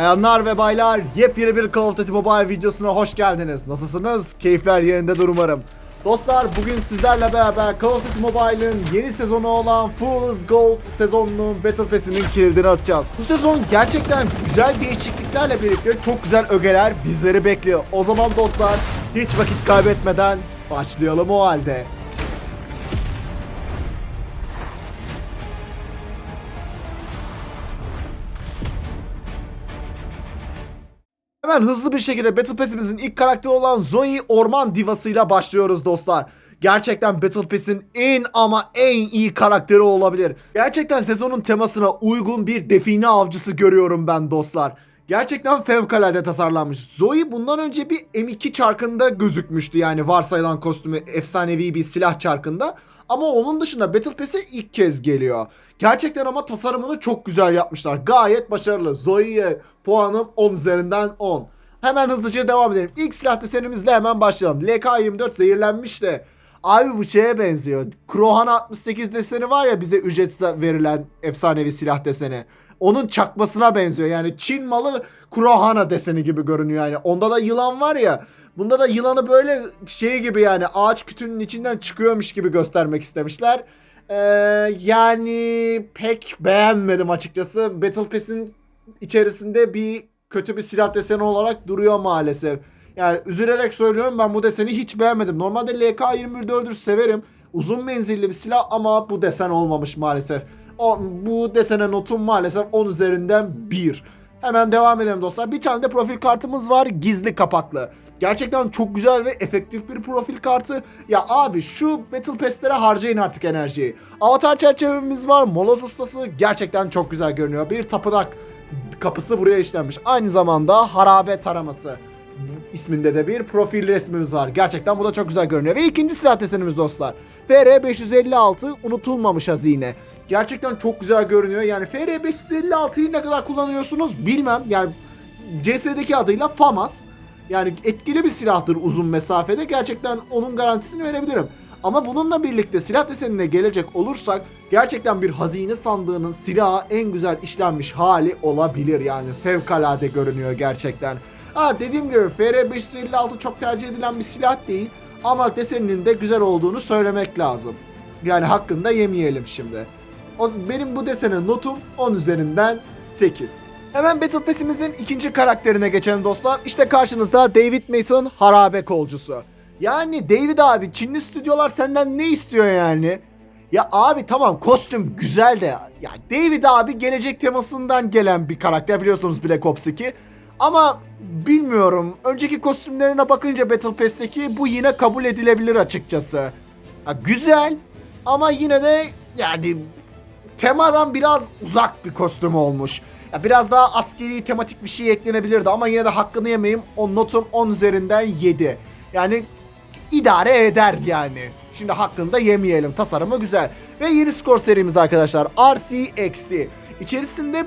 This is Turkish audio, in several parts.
Bayanlar ve baylar yepyeni bir Call of Duty Mobile videosuna hoş geldiniz. Nasılsınız? Keyifler yerindedir umarım. Dostlar bugün sizlerle beraber Call of Duty Mobile'ın yeni sezonu olan Fool's Gold sezonunun Battle Pass'inin kilidini atacağız. Bu sezon gerçekten güzel değişikliklerle birlikte çok güzel ögeler bizleri bekliyor. O zaman dostlar hiç vakit kaybetmeden başlayalım o halde. Hemen hızlı bir şekilde Battle Pass'imizin ilk karakteri olan Zoe Orman Divası'yla başlıyoruz dostlar. Gerçekten Battle Pass'in en ama en iyi karakteri olabilir. Gerçekten sezonun temasına uygun bir define avcısı görüyorum ben dostlar. Gerçekten fevkalade tasarlanmış. Zoe bundan önce bir M2 çarkında gözükmüştü yani varsayılan kostümü efsanevi bir silah çarkında. Ama onun dışında Battle Pass'e ilk kez geliyor. Gerçekten ama tasarımını çok güzel yapmışlar. Gayet başarılı. Zoe'ye puanım 10 üzerinden 10. Hemen hızlıca devam edelim. İlk silah desenimizle hemen başlayalım. LK24 zehirlenmiş de. Abi bu şeye benziyor. Krohan 68 deseni var ya bize ücretsiz verilen efsanevi silah deseni. Onun çakmasına benziyor. Yani Çin malı Kurohana deseni gibi görünüyor yani. Onda da yılan var ya. Bunda da yılanı böyle şey gibi yani ağaç kütüğünün içinden çıkıyormuş gibi göstermek istemişler. Ee, yani pek beğenmedim açıkçası. Battle Pass'in içerisinde bir kötü bir silah deseni olarak duruyor maalesef. Yani üzülerek söylüyorum ben bu deseni hiç beğenmedim. Normalde LK24'ü severim. Uzun menzilli bir silah ama bu desen olmamış maalesef. O, bu desene notum maalesef 10 üzerinden 1. Hemen devam edelim dostlar. Bir tane de profil kartımız var gizli kapaklı. Gerçekten çok güzel ve efektif bir profil kartı. Ya abi şu Battle Pass'lere harcayın artık enerjiyi. Avatar çerçevemiz var. Moloz ustası gerçekten çok güzel görünüyor. Bir tapınak kapısı buraya işlenmiş. Aynı zamanda harabe taraması isminde de bir profil resmimiz var. Gerçekten bu da çok güzel görünüyor. Ve ikinci silah desenimiz dostlar. FR556 unutulmamış hazine. Gerçekten çok güzel görünüyor. Yani FR556'yı ne kadar kullanıyorsunuz bilmem. Yani CS'deki adıyla FAMAS. Yani etkili bir silahtır uzun mesafede. Gerçekten onun garantisini verebilirim. Ama bununla birlikte silah desenine gelecek olursak gerçekten bir hazine sandığının silahı en güzel işlenmiş hali olabilir yani fevkalade görünüyor gerçekten. Ha dediğim gibi FR556 çok tercih edilen bir silah değil ama deseninin de güzel olduğunu söylemek lazım. Yani hakkında yemeyelim şimdi. O, benim bu desene notum 10 üzerinden 8. Hemen Battle Pass'imizin ikinci karakterine geçelim dostlar. İşte karşınızda David Mason harabe kolcusu. Yani David abi Çinli stüdyolar senden ne istiyor yani? Ya abi tamam kostüm güzel de ya David abi gelecek temasından gelen bir karakter biliyorsunuz Black Ops 2. Ama bilmiyorum. Önceki kostümlerine bakınca Battle Pass'teki bu yine kabul edilebilir açıkçası. Ha, güzel ama yine de yani temadan biraz uzak bir kostüm olmuş. Ya biraz daha askeri tematik bir şey eklenebilirdi ama yine de hakkını yemeyeyim. O notum 10 üzerinden 7. Yani idare eder yani. Şimdi hakkını da yemeyelim. Tasarımı güzel. Ve yeni skor serimiz arkadaşlar. RCXD. İçerisinde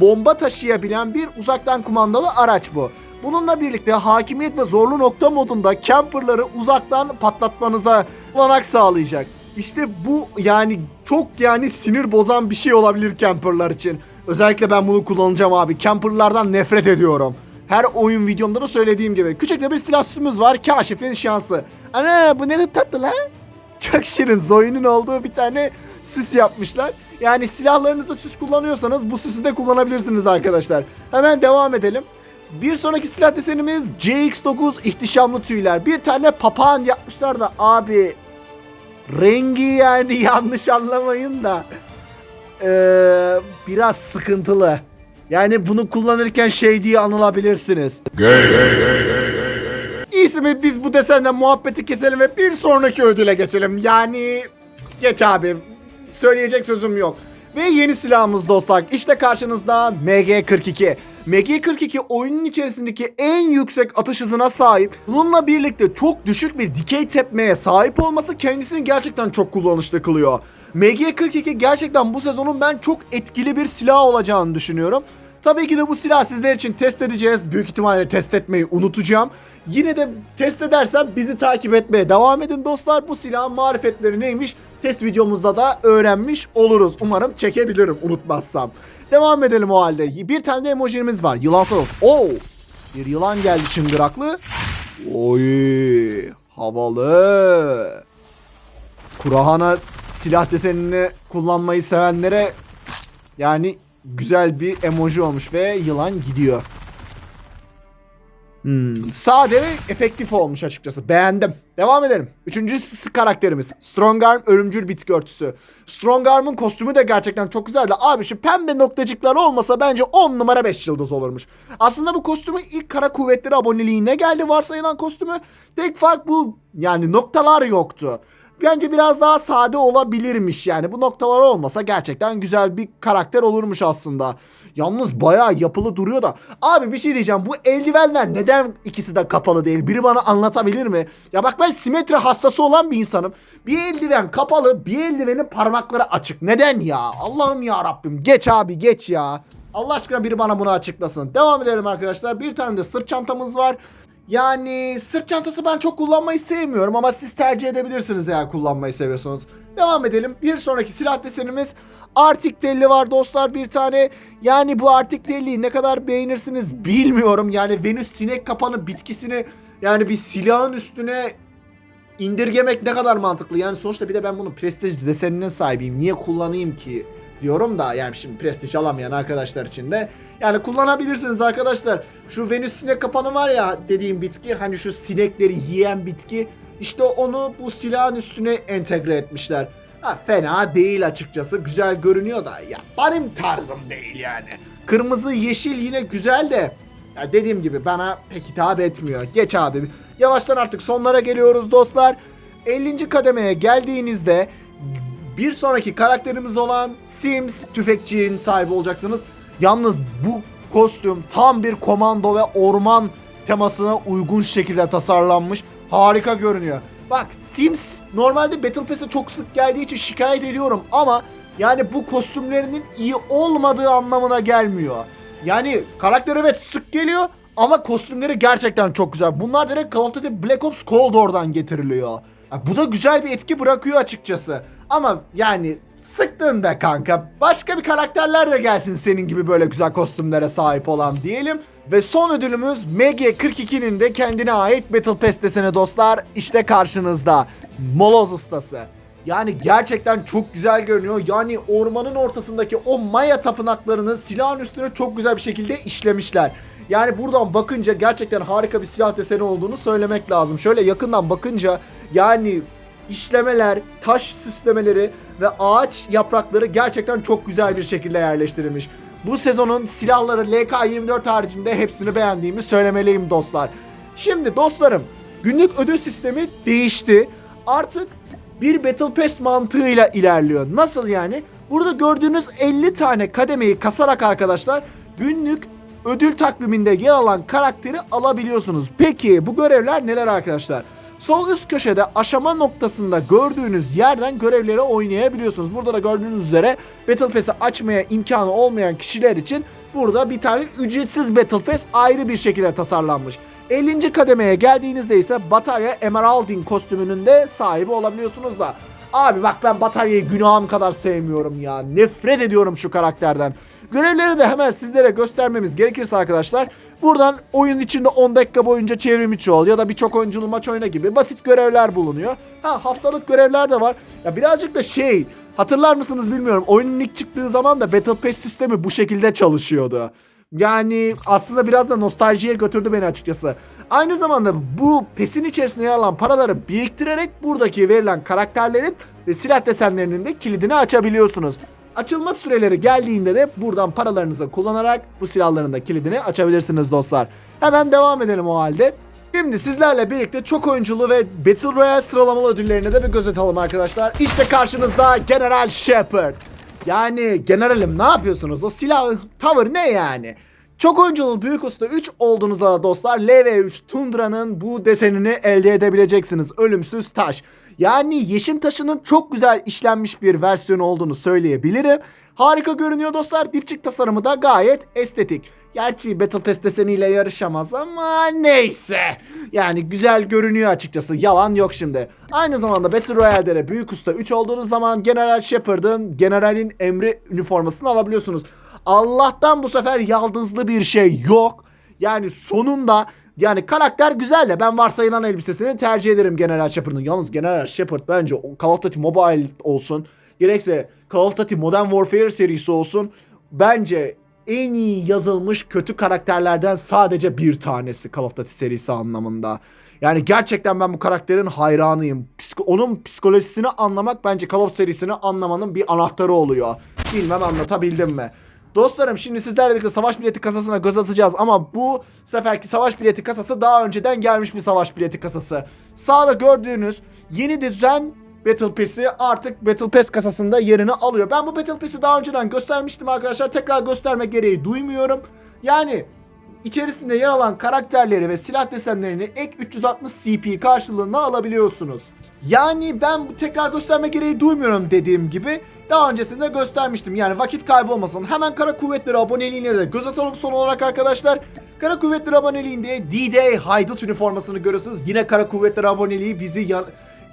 bomba taşıyabilen bir uzaktan kumandalı araç bu. Bununla birlikte hakimiyet ve zorlu nokta modunda camperları uzaktan patlatmanıza olanak sağlayacak. İşte bu yani çok yani sinir bozan bir şey olabilir camperlar için. Özellikle ben bunu kullanacağım abi. Camperlardan nefret ediyorum. Her oyun videomda da söylediğim gibi. Küçük de bir silah var. Kaşifin şansı. Ana bu ne tatlı lan. Çok şirin. Zoe'nin olduğu bir tane süs yapmışlar. Yani silahlarınızda süs kullanıyorsanız bu süsü de kullanabilirsiniz arkadaşlar. Hemen devam edelim. Bir sonraki silah desenimiz CX9 ihtişamlı tüyler. Bir tane papağan yapmışlar da abi rengi yani yanlış anlamayın da eee, biraz sıkıntılı. Yani bunu kullanırken şey diye anılabilirsiniz. İyisi mi biz bu desenden muhabbeti keselim ve bir sonraki ödüle geçelim. Yani geç abi. Söyleyecek sözüm yok. Ve yeni silahımız dostlar. İşte karşınızda MG42. MG42 oyunun içerisindeki en yüksek atış hızına sahip. Bununla birlikte çok düşük bir dikey tepmeye sahip olması kendisini gerçekten çok kullanışlı kılıyor. MG42 gerçekten bu sezonun ben çok etkili bir silah olacağını düşünüyorum. Tabii ki de bu silahı sizler için test edeceğiz. Büyük ihtimalle test etmeyi unutacağım. Yine de test edersem bizi takip etmeye devam edin dostlar. Bu silahın marifetleri neymiş? Test videomuzda da öğrenmiş oluruz. Umarım çekebilirim unutmazsam. Devam edelim o halde. Bir tane de emojimiz var. Yılan Saros. Oo! Bir yılan geldi çıngıraklı. Oy! Havalı. Kurahana silah desenini kullanmayı sevenlere yani güzel bir emoji olmuş ve yılan gidiyor. Hmm, sade ve efektif olmuş açıkçası. Beğendim. Devam edelim. Üçüncü karakterimiz. Strongarm örümcül bitki örtüsü. Strongarm'ın kostümü de gerçekten çok güzeldi. Abi şu pembe noktacıklar olmasa bence 10 numara 5 yıldız olurmuş. Aslında bu kostümü ilk kara kuvvetleri aboneliğine geldi varsayılan kostümü. Tek fark bu yani noktalar yoktu. Bence biraz daha sade olabilirmiş yani. Bu noktalar olmasa gerçekten güzel bir karakter olurmuş aslında. Yalnız bayağı yapılı duruyor da. Abi bir şey diyeceğim. Bu eldivenler neden ikisi de kapalı değil? Biri bana anlatabilir mi? Ya bak ben simetri hastası olan bir insanım. Bir eldiven kapalı, bir eldivenin parmakları açık. Neden ya? Allah'ım ya Rabbim. Geç abi geç ya. Allah aşkına biri bana bunu açıklasın. Devam edelim arkadaşlar. Bir tane de sırt çantamız var. Yani sırt çantası ben çok kullanmayı sevmiyorum ama siz tercih edebilirsiniz eğer kullanmayı seviyorsunuz. Devam edelim. Bir sonraki silah desenimiz Arctic Telli var dostlar bir tane. Yani bu Arctic Telli'yi ne kadar beğenirsiniz bilmiyorum. Yani Venüs sinek kapanı bitkisini yani bir silahın üstüne indirgemek ne kadar mantıklı. Yani sonuçta bir de ben bunu prestij deseninin sahibiyim. Niye kullanayım ki? Diyorum da yani şimdi prestij alamayan arkadaşlar için de yani kullanabilirsiniz arkadaşlar. Şu Venüs sinek kapanı var ya dediğim bitki hani şu sinekleri yiyen bitki işte onu bu silahın üstüne entegre etmişler. Ha, fena değil açıkçası güzel görünüyor da ya benim tarzım değil yani. Kırmızı yeşil yine güzel de ya dediğim gibi bana pek hitap etmiyor. Geç abi. Yavaştan artık sonlara geliyoruz dostlar. 50. kademeye geldiğinizde bir sonraki karakterimiz olan Sims tüfekçinin sahibi olacaksınız. Yalnız bu kostüm tam bir komando ve orman temasına uygun şekilde tasarlanmış. Harika görünüyor. Bak Sims normalde Battle Pass'e çok sık geldiği için şikayet ediyorum ama yani bu kostümlerinin iyi olmadığı anlamına gelmiyor. Yani karakter evet sık geliyor ama kostümleri gerçekten çok güzel. Bunlar direkt Call of Duty Black Ops Cold War'dan getiriliyor. Bu da güzel bir etki bırakıyor açıkçası. Ama yani sıktın be kanka. Başka bir karakterler de gelsin senin gibi böyle güzel kostümlere sahip olan diyelim. Ve son ödülümüz MG42'nin de kendine ait Battle Pass deseni dostlar. İşte karşınızda. Moloz ustası. Yani gerçekten çok güzel görünüyor. Yani ormanın ortasındaki o Maya tapınaklarını silahın üstüne çok güzel bir şekilde işlemişler. Yani buradan bakınca gerçekten harika bir silah deseni olduğunu söylemek lazım. Şöyle yakından bakınca yani işlemeler, taş süslemeleri ve ağaç yaprakları gerçekten çok güzel bir şekilde yerleştirilmiş. Bu sezonun silahları LK24 haricinde hepsini beğendiğimi söylemeliyim dostlar. Şimdi dostlarım günlük ödül sistemi değişti. Artık bir Battle Pass mantığıyla ilerliyor. Nasıl yani? Burada gördüğünüz 50 tane kademeyi kasarak arkadaşlar günlük ödül takviminde yer alan karakteri alabiliyorsunuz. Peki bu görevler neler arkadaşlar? Sol üst köşede aşama noktasında gördüğünüz yerden görevleri oynayabiliyorsunuz. Burada da gördüğünüz üzere Battle Pass'i açmaya imkanı olmayan kişiler için burada bir tane ücretsiz Battle Pass ayrı bir şekilde tasarlanmış. 50. kademeye geldiğinizde ise Batarya Emeralding kostümünün de sahibi olabiliyorsunuz da. Abi bak ben Batarya'yı günahım kadar sevmiyorum ya. Nefret ediyorum şu karakterden. Görevleri de hemen sizlere göstermemiz gerekirse arkadaşlar. Buradan oyun içinde 10 dakika boyunca çevrim içi ol ya da birçok oyunculu maç oyna gibi basit görevler bulunuyor. Ha haftalık görevler de var. Ya birazcık da şey hatırlar mısınız bilmiyorum. Oyunun ilk çıktığı zaman da Battle Pass sistemi bu şekilde çalışıyordu. Yani aslında biraz da nostaljiye götürdü beni açıkçası. Aynı zamanda bu PES'in içerisinde yer alan paraları biriktirerek buradaki verilen karakterlerin silah desenlerinin de kilidini açabiliyorsunuz. Açılma süreleri geldiğinde de buradan paralarınızı kullanarak bu silahların da kilidini açabilirsiniz dostlar. Hemen devam edelim o halde. Şimdi sizlerle birlikte çok oyunculu ve Battle Royale sıralamalı ödüllerine de bir göz atalım arkadaşlar. İşte karşınızda General Shepard. Yani generalim ne yapıyorsunuz? O silah tavır ne yani? Çok oyunculu Büyük Usta 3 olduğunuzda da dostlar LV3 Tundra'nın bu desenini elde edebileceksiniz. Ölümsüz taş. Yani yeşim taşının çok güzel işlenmiş bir versiyonu olduğunu söyleyebilirim. Harika görünüyor dostlar. Dipçik tasarımı da gayet estetik. Gerçi Battle Pass deseniyle yarışamaz ama neyse. Yani güzel görünüyor açıkçası. Yalan yok şimdi. Aynı zamanda Battle Royale'de de Büyük Usta 3 olduğunuz zaman General Shepard'ın General'in emri üniformasını alabiliyorsunuz. Allah'tan bu sefer yaldızlı bir şey yok. Yani sonunda yani karakter güzel de ben varsayılan elbisesini tercih ederim General Shepard'ın. Yalnız General Shepard bence Call of Duty Mobile olsun. Gerekse Call of Duty Modern Warfare serisi olsun. Bence en iyi yazılmış kötü karakterlerden sadece bir tanesi Call of Duty serisi anlamında. Yani gerçekten ben bu karakterin hayranıyım. Psiko- onun psikolojisini anlamak bence Call of serisini anlamanın bir anahtarı oluyor. Bilmem anlatabildim mi? Dostlarım şimdi sizlerle birlikte savaş bileti kasasına göz atacağız ama bu seferki savaş bileti kasası daha önceden gelmiş bir savaş bileti kasası. Sağda gördüğünüz yeni düzen Battle Pass'i artık Battle Pass kasasında yerini alıyor. Ben bu Battle Pass'i daha önceden göstermiştim arkadaşlar. Tekrar gösterme gereği duymuyorum. Yani içerisinde yer alan karakterleri ve silah desenlerini ek 360 CP karşılığında alabiliyorsunuz. Yani ben tekrar gösterme gereği duymuyorum dediğim gibi daha öncesinde göstermiştim. Yani vakit kaybı olmasın. Hemen Kara Kuvvetleri aboneliğine de göz atalım son olarak arkadaşlar. Kara Kuvvetleri aboneliğinde D-Day Haydut üniformasını görüyorsunuz. Yine Kara Kuvvetleri aboneliği bizi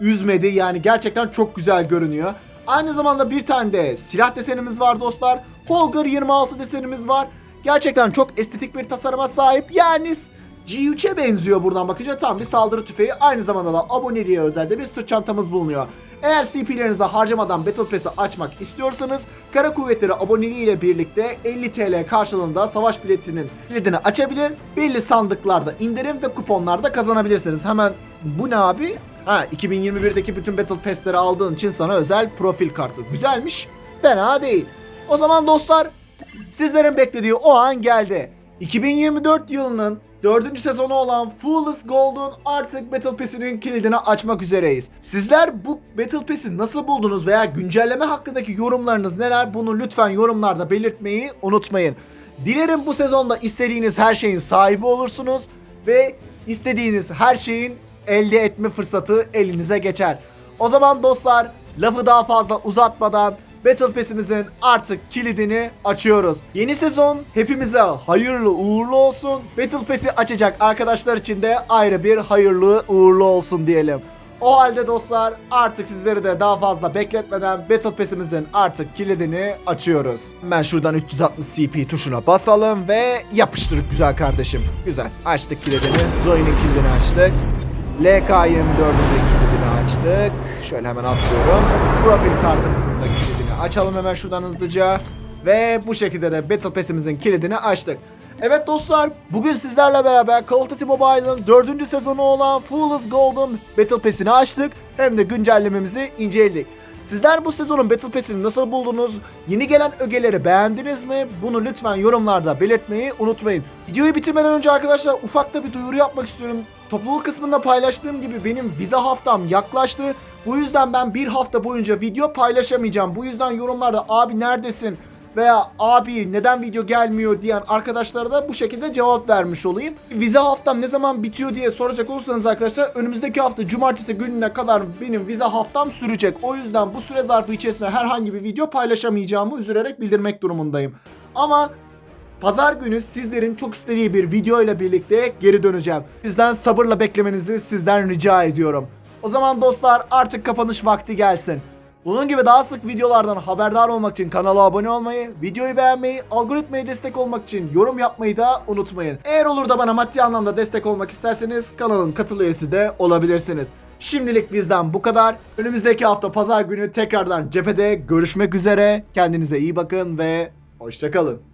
üzmedi. Yani gerçekten çok güzel görünüyor. Aynı zamanda bir tane de silah desenimiz var dostlar. Holger 26 desenimiz var. Gerçekten çok estetik bir tasarıma sahip. Yani G3'e benziyor buradan bakınca tam bir saldırı tüfeği. Aynı zamanda da aboneliğe özel de bir sırt çantamız bulunuyor. Eğer CP'lerinize harcamadan Battle Pass'i açmak istiyorsanız Kara Kuvvetleri aboneliği ile birlikte 50 TL karşılığında savaş biletinin kilidini açabilir. Belli sandıklarda indirim ve kuponlarda kazanabilirsiniz. Hemen bu ne abi? Ha 2021'deki bütün Battle Pass'leri aldığın için sana özel profil kartı. Güzelmiş. Fena değil. O zaman dostlar Sizlerin beklediği o an geldi. 2024 yılının dördüncü sezonu olan Fool's Gold'un artık Battle Pass'inin kilidini açmak üzereyiz. Sizler bu Battle Pass'i nasıl buldunuz veya güncelleme hakkındaki yorumlarınız neler bunu lütfen yorumlarda belirtmeyi unutmayın. Dilerim bu sezonda istediğiniz her şeyin sahibi olursunuz ve istediğiniz her şeyin elde etme fırsatı elinize geçer. O zaman dostlar lafı daha fazla uzatmadan Battle Pass'imizin artık kilidini açıyoruz. Yeni sezon hepimize hayırlı uğurlu olsun. Battle Pass'i açacak arkadaşlar için de ayrı bir hayırlı uğurlu olsun diyelim. O halde dostlar artık sizleri de daha fazla bekletmeden Battle Pass'imizin artık kilidini açıyoruz. Hemen şuradan 360 CP tuşuna basalım ve yapıştırıp güzel kardeşim. Güzel açtık kilidini. Zoe'nin kilidini açtık. LK24'ün de kilidini açtık. Şöyle hemen atlıyorum. Profil kartımızın da kilidini açalım hemen şuradan hızlıca. Ve bu şekilde de Battle Pass'imizin kilidini açtık. Evet dostlar, bugün sizlerle beraber Call of Duty Mobile'ın 4. sezonu olan Fool's Gold'un Battle Pass'ini açtık. Hem de güncellememizi inceledik. Sizler bu sezonun Battle Pass'ini nasıl buldunuz? Yeni gelen ögeleri beğendiniz mi? Bunu lütfen yorumlarda belirtmeyi unutmayın. Videoyu bitirmeden önce arkadaşlar ufak da bir duyuru yapmak istiyorum. Topluluk kısmında paylaştığım gibi benim vize haftam yaklaştı. Bu yüzden ben bir hafta boyunca video paylaşamayacağım. Bu yüzden yorumlarda abi neredesin? veya abi neden video gelmiyor diyen arkadaşlara da bu şekilde cevap vermiş olayım. Vize haftam ne zaman bitiyor diye soracak olursanız arkadaşlar önümüzdeki hafta cumartesi gününe kadar benim vize haftam sürecek. O yüzden bu süre zarfı içerisinde herhangi bir video paylaşamayacağımı üzülerek bildirmek durumundayım. Ama Pazar günü sizlerin çok istediği bir video ile birlikte geri döneceğim. O yüzden sabırla beklemenizi sizden rica ediyorum. O zaman dostlar artık kapanış vakti gelsin. Bunun gibi daha sık videolardan haberdar olmak için kanala abone olmayı, videoyu beğenmeyi, algoritmaya destek olmak için yorum yapmayı da unutmayın. Eğer olur da bana maddi anlamda destek olmak isterseniz kanalın katıl üyesi de olabilirsiniz. Şimdilik bizden bu kadar. Önümüzdeki hafta pazar günü tekrardan cephede görüşmek üzere. Kendinize iyi bakın ve hoşçakalın.